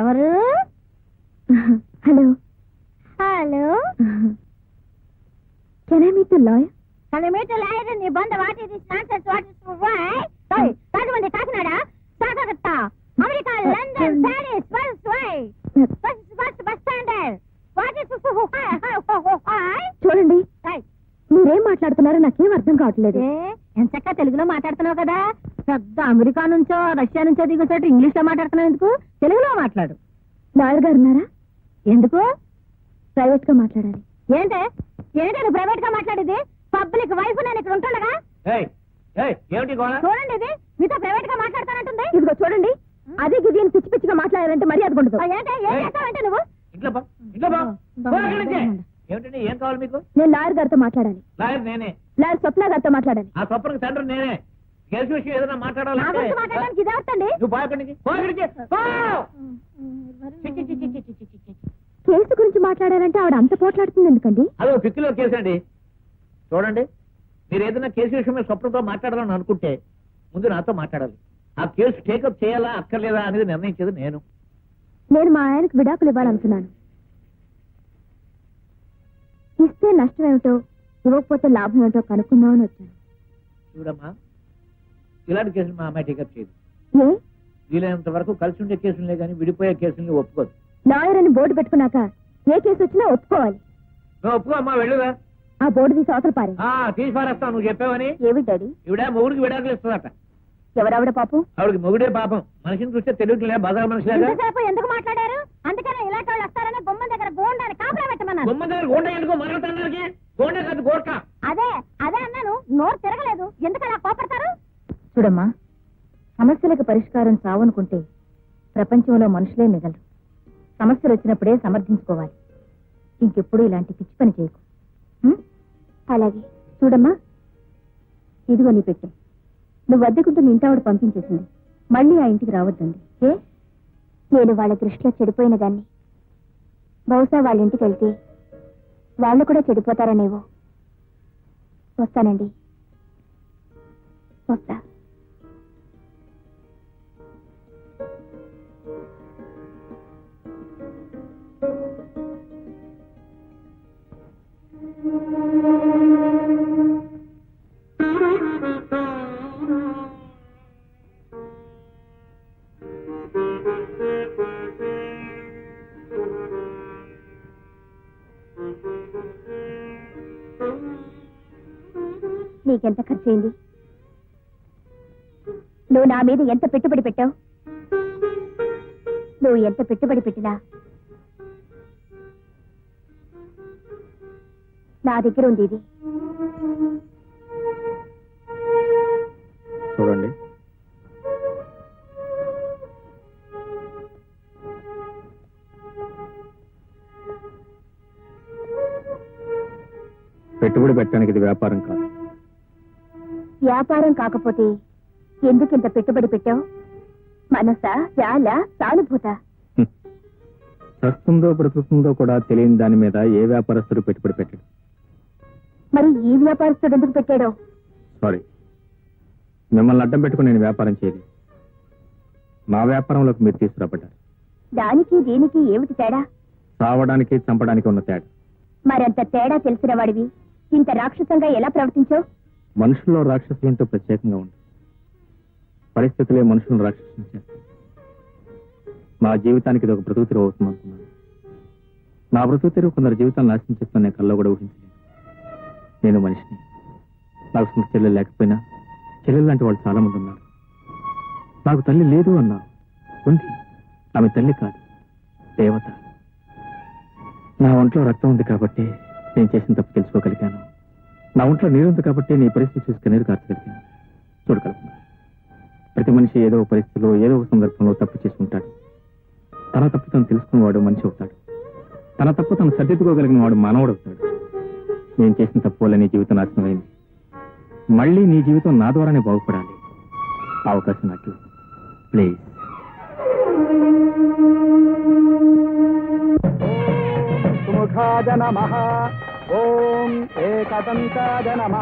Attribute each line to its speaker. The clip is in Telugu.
Speaker 1: ఎవరు?
Speaker 2: Hello.
Speaker 1: Hello.
Speaker 2: Can I meet lawyer
Speaker 1: lawyer నీ బంద వాటి నాన్సెన్స్ వాట్ వై కాకినాడ? సాగరత్తా America London Paris వల్స్ why bus bus bus standard what
Speaker 2: చూడండి. మీరేం మాట్లాడుతున్నారో నాకేం అర్థం కావట్లేదు.
Speaker 1: ఎంచక్క తెలుగులో మాట్లాడుతున్నావు కదా? పెద్ద అమెరికా నుంచో రష్యా నుంచో దిగుతాడు ఇంగ్లీష్లో మాట్లాడుతున్నావు ఎందుకు? తెలుగులో మాట్లాడు.
Speaker 2: లాయర్ గారు ఉన్నారా?
Speaker 1: ఎందుకు?
Speaker 2: ప్రైవేట్గా మాట్లాడాలి.
Speaker 1: ఏంటే? ఏంటే ప్రైవేట్గా మాట్లాడేది? పబ్లిక్ వైఫ్ నేను ఇక్కడ ఉంటుండగా?
Speaker 3: ఏయ్ ఏయ్ ఏమిటి గోళ
Speaker 1: చూడండి ఇది. మీతో ప్రైవేట్గా మాట్లాడతానంటుంది
Speaker 2: ఇదిగో చూడండి. అదే అని పిచ్చి పిచ్చిగా మాట్లాడారంటే మర్యాద ఉండదు.
Speaker 1: ఆ, ఏంటే? ఏం
Speaker 3: ఏయ్.
Speaker 1: చేస్తావంటే నువ్వు?
Speaker 3: ఇంట్లో బా ఇంట్లో బా పో అక్కడి నుంచి. ఏమిటండి ఏం కావాలి మీకు?
Speaker 2: నేను లాయర్ గారితో మాట్లాడాలి.
Speaker 3: లాయర్ నేనే.
Speaker 2: లాయర్ స్వప్న గారితో మాట్లాడాలి.
Speaker 3: ఆ స్వప్నకు తండ్రి నేనే. కేసు విషయం ఏదైనా మాట్లాడాలంటే నువ్వు.
Speaker 2: కేసు గురించి మాట్లాడాలంటే ఆవిడ అంత పోట్లాడుతుంది ఎందుకండి?
Speaker 3: అదో పిక్కిలో కేసు అండి. చూడండి మీరు ఏదైనా కేసు విషయం మీద స్వప్నంతో మాట్లాడాలని అనుకుంటే ముందు నాతో మాట్లాడాలి. ఆ కేసు టేకప్ చేయాలా అక్కర్లేదా అనేది నిర్ణయించేది నేను.
Speaker 2: నేను మా ఆయనకు విడాకులు ఇవ్వాలనుకున్నాను. ఇస్తే నష్టం ఏమిటో ఇవ్వకపోతే లాభం ఏమిటో కనుక్కుందామని వచ్చాను.
Speaker 3: చూడమ్మా ఇలాంటి కేసులు మా అమ్మాయి టేకప్ చేయదు. వీలైనంత వరకు కలిసి ఉండే కేసులే కానీ విడిపోయే కేసుల్ని ఒప్పుకోదు
Speaker 2: లాయర్ అని బోర్డు పెట్టుకున్నాక ఏ కేసు వచ్చినా ఒప్పుకోవాలి.
Speaker 3: నువ్వు ఒప్పుకో అమ్మా వెళ్ళురా
Speaker 2: ఆ బోర్డు తీసి అవతల పారే
Speaker 3: ఆ, తీసి పారేస్తావు నువ్వు చెప్పావని?
Speaker 2: ఏమి డాడీ?
Speaker 3: ఈవిడ మొగుడికి విడాకులు ఇస్తుందట.
Speaker 2: ఎవరావిడ పాపం?
Speaker 3: ఆవిడకి మొగుడే పాపం. మనిషిని చూస్తే తెలియట్లే బజార్ మనిషిలాగా.
Speaker 1: ఎందుకు మాట్లాడారు? అందుకనే ఇలాంటి వాళ్ళు వస్తారని గుమ్మం దగ్గర గోండాన్ని కాపలా పెట్టమన్నాను
Speaker 3: బొమ్మ దగ్గర గోండ ఎందుకో? గోండ కాదు
Speaker 1: అదే అదే అన్నాను నోరు తిరగలేదు ఎందుకు అలా కోపడతారు
Speaker 2: చూడమ్మా. సమస్యలకు పరిష్కారం చావనుకుంటే ప్రపంచంలో మనుషులే మిగలరు. సమస్యలు వచ్చినప్పుడే సమర్థించుకోవాలి. ఇంకెప్పుడు ఇలాంటి పిచ్చి పని చేయకు? అలాగే. చూడమ్మా. ఇదిగో నీ పెట్టే. నువ్వు అద్దెకుంటున్న ఇంటావిడ పంపించేసింది. మళ్ళీ ఆ ఇంటికి రావద్దండి ఏ? నేను వాళ్ళ దృష్టిలో చెడిపోయిన దాన్ని. బహుశా వాళ్ళ ఇంటికి వెళ్తే వాళ్ళు కూడా చెడిపోతారనేవో. వస్తానండి. వస్తా. నీకెంత ఖర్చయింది? నువ్వు నా మీద ఎంత పెట్టుబడి పెట్టావు? నువ్వు ఎంత పెట్టుబడి పెట్టినా? నా దగ్గర ఉంది ఇది.
Speaker 4: చూడండి. పెట్టుబడి పెట్టడానికి ఇది వ్యాపారం కాదు.
Speaker 2: వ్యాపారం కాకపోతే ఎందుకు ఇంత పెట్టుబడి పెట్టావు? మనసా చాలా సానుభూత?
Speaker 4: హ్మ్. చస్తుందో బ్రతుకుతుందో కూడా తెలియని దాని మీద ఏ వ్యాపారస్తుడు పెట్టుబడి పెట్టాడు.
Speaker 2: మరి ఈ వ్యాపారస్తుడు ఎందుకు పెట్టాడో?
Speaker 4: సారీ. మిమ్మల్ని అడ్డం పెట్టుకుని నేను వ్యాపారం చేయలేదు నా వ్యాపారంలోకి మీరు తీసుకురాబడ్డారు.
Speaker 2: దానికి దీనికి ఏమిటి తేడా?
Speaker 4: సావడానికి చంపడానికి ఉన్న తేడా.
Speaker 2: మరంత తేడా తెలిసిన వాడివి. ఇంత రాక్షసంగా ఎలా ప్రవర్తించావు?
Speaker 4: మనుషుల్లో రాక్షసులంటూ ప్రత్యేకంగా ఉంది పరిస్థితులే మనుషులను రాక్షసులు చేస్తాయి. నా జీవితానికి ఇది ఒక బ్రతుకు తెరువు అవుతుంది అనుకున్నాను. నా బ్రతుకు తెరువు కొందరు జీవితాలు నాశనం చేస్తున్న నేను కల్లో కూడా ఊహించలేదు. నేను మనిషిని. నాకు సొంత చెల్లెలు లేకపోయినా చెల్లెలు లాంటి వాళ్ళు చాలా మంది ఉన్నారు. నాకు తల్లి లేదు అన్నా ఉంది. ఆమె తల్లి కాదు దేవత. నా ఒంట్లో రక్తం ఉంది కాబట్టి నేను చేసిన తప్పు తెలుసుకోగలిగాను. నా ఒంట్లో నీరుంది కాబట్టి నీ పరిస్థితి చూసుకుని నీరు కార్చగలిగాను చూడగలుగుతున్నా ప్రతి మనిషి ఏదో పరిస్థితిలో ఏదో ఒక సందర్భంలో తప్పు చేసి ఉంటాడు. తన తప్పు తను తెలుసుకున్నవాడు మనిషి అవుతాడు. తన తప్పు తను సర్దిద్దుకోగలిగిన వాడు మానవుడు అవుతాడు. నేను చేసిన తప్పు వల్ల నీ జీవితం నాశనమైంది మళ్ళీ నీ జీవితం నా ద్వారానే బాగుపడాలి. ఆ అవకాశం నాకు ప్లీజ్
Speaker 5: సుముఖాయ నమ. ఏకదంతాయ నమ